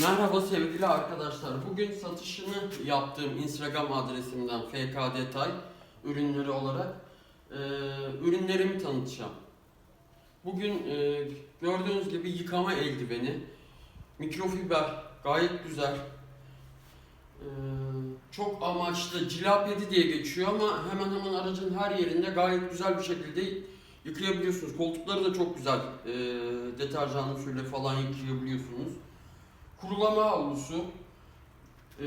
Merhaba sevgili arkadaşlar. Bugün satışını yaptığım Instagram adresimden FK Detay ürünleri olarak e, ürünlerimi tanıtacağım. Bugün e, gördüğünüz gibi yıkama eldiveni, mikrofiber gayet güzel. E, çok amaçlı cila pedi diye geçiyor ama hemen hemen aracın her yerinde gayet güzel bir şekilde yıkayabiliyorsunuz. Koltukları da çok güzel e, deterjanlı suyla falan yıkayabiliyorsunuz kurulama havlusu, e,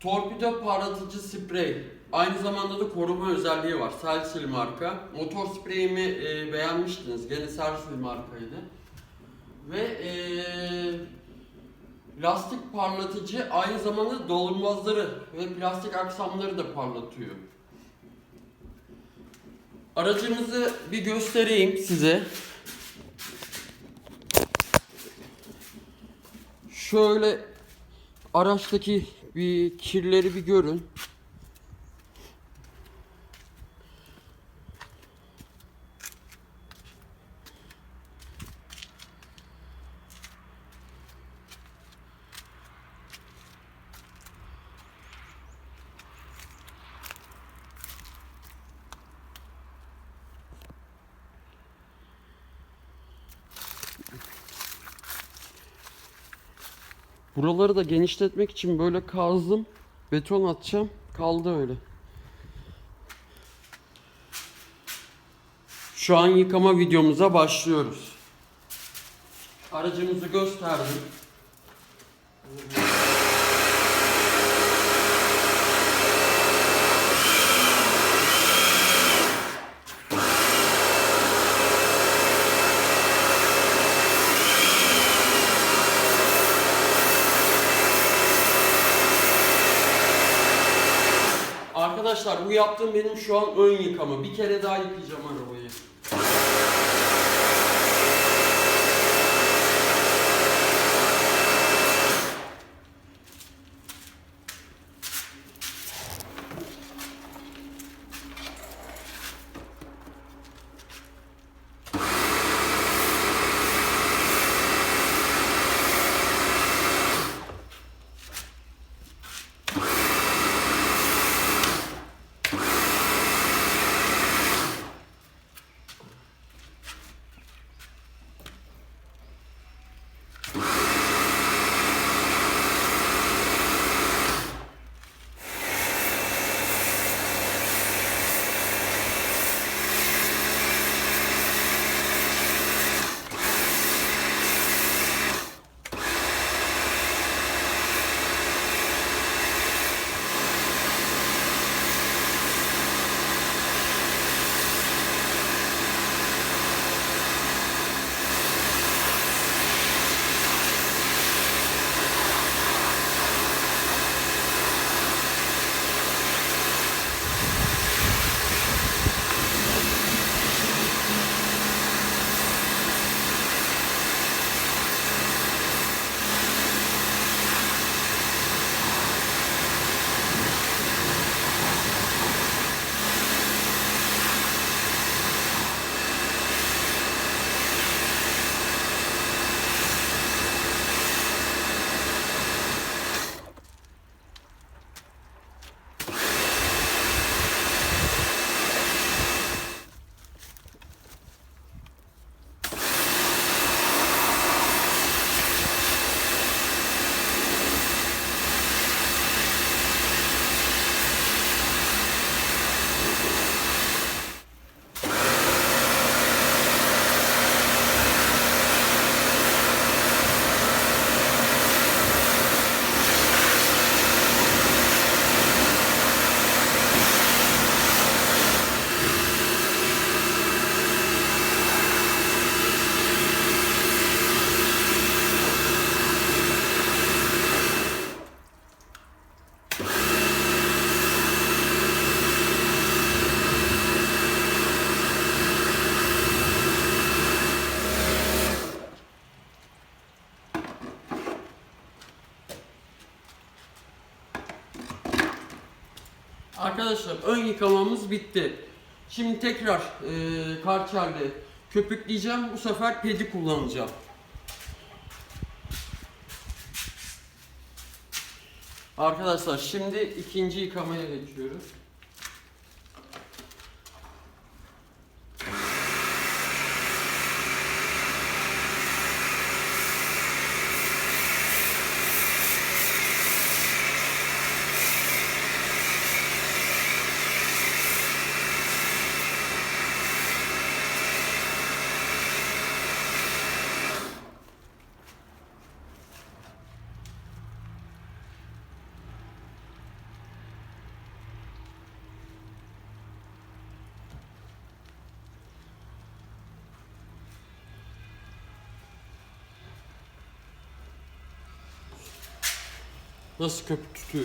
torpido parlatıcı sprey, aynı zamanda da koruma özelliği var. Selsil marka. Motor spreyimi e, beğenmiştiniz. Gene Selsil markaydı. Ve e, lastik parlatıcı aynı zamanda doldurmazları ve plastik aksamları da parlatıyor. Aracımızı bir göstereyim size. Şöyle araçtaki bir kirleri bir görün. Buraları da genişletmek için böyle kazdım. Beton atacağım. Kaldı öyle. Şu an yıkama videomuza başlıyoruz. Aracımızı gösterdim. Arkadaşlar bu yaptığım benim şu an ön yıkama. Bir kere daha yıkayacağım arabayı. arkadaşlar ön yıkamamız bitti. Şimdi tekrar e, karçerle köpükleyeceğim. Bu sefer pedi kullanacağım. Arkadaşlar şimdi ikinci yıkamaya geçiyoruz. Nasıl köpük tutuyor?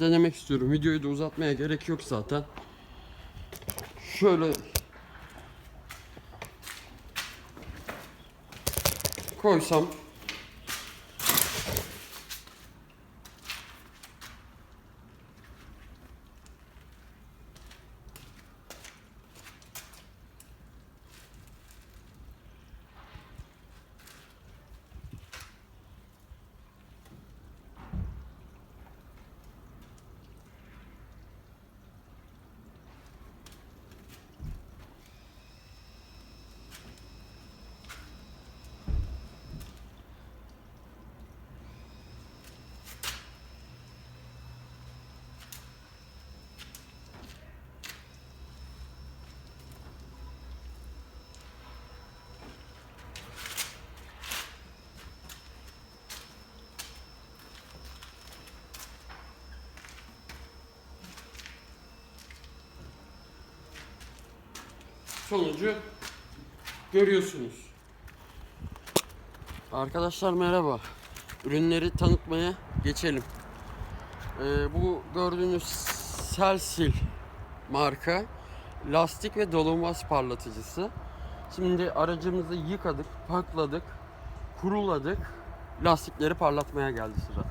Denemek istiyorum. Videoyu da uzatmaya gerek yok zaten. Şöyle koysam sonucu görüyorsunuz. Arkadaşlar merhaba. Ürünleri tanıtmaya geçelim. Ee, bu gördüğünüz Selsil marka lastik ve dolunmaz parlatıcısı. Şimdi aracımızı yıkadık, pakladık, kuruladık. Lastikleri parlatmaya geldi sıra.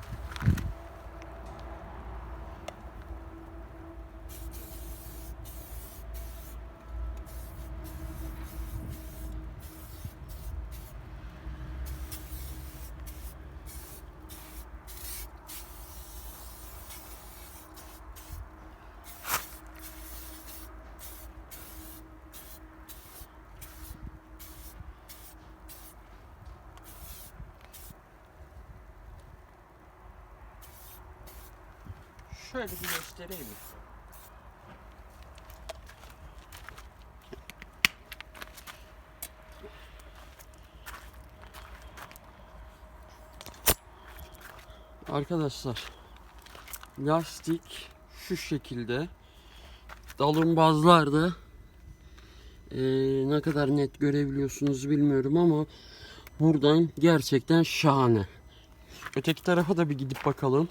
Şöyle bir göstereyim. Arkadaşlar lastik şu şekilde dalumbazlar da eee, ne kadar net görebiliyorsunuz bilmiyorum ama buradan gerçekten şahane. Öteki tarafa da bir gidip bakalım.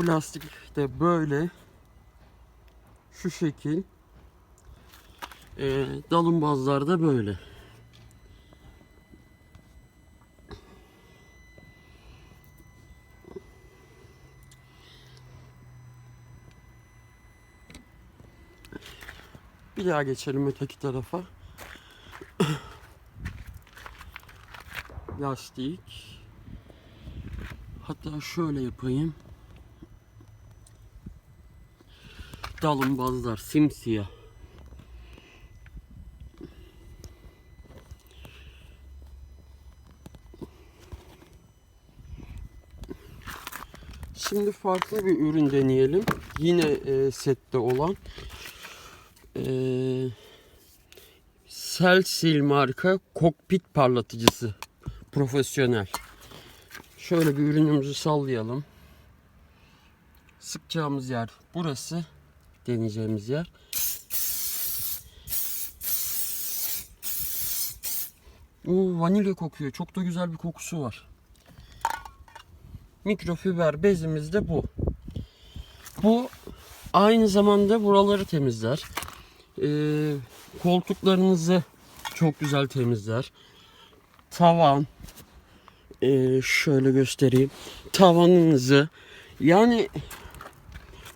Bu lastik de böyle şu şekil. Ee, dalumbazlar da böyle. Bir daha geçelim öteki tarafa. Lastik. Hatta şöyle yapayım. Dalumbazlar simsiyah. Şimdi farklı bir ürün deneyelim. Yine e, sette olan. E, Celsil marka kokpit parlatıcısı. Profesyonel. Şöyle bir ürünümüzü sallayalım. Sıkacağımız yer burası. Deneyeceğimiz yer. Oo, vanilya kokuyor. Çok da güzel bir kokusu var. Mikrofiber bezimiz de bu. Bu aynı zamanda buraları temizler. Ee, koltuklarınızı çok güzel temizler. Tavan, ee, şöyle göstereyim. Tavanınızı yani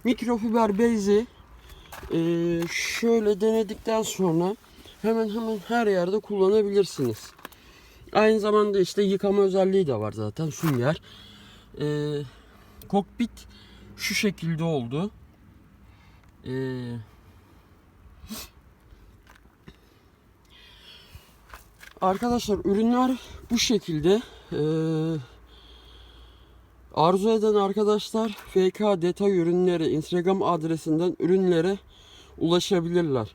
mikrofiber bezi ee, şöyle denedikten sonra hemen hemen her yerde kullanabilirsiniz. Aynı zamanda işte yıkama özelliği de var zaten sünger. Ee, kokpit şu şekilde oldu. Ee, arkadaşlar ürünler bu şekilde. Ee, arzu eden arkadaşlar FK detay ürünleri Instagram adresinden ürünlere ulaşabilirler.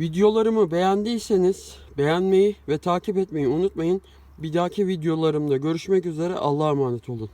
Videolarımı beğendiyseniz beğenmeyi ve takip etmeyi unutmayın. Bir dahaki videolarımda görüşmek üzere. Allah'a emanet olun.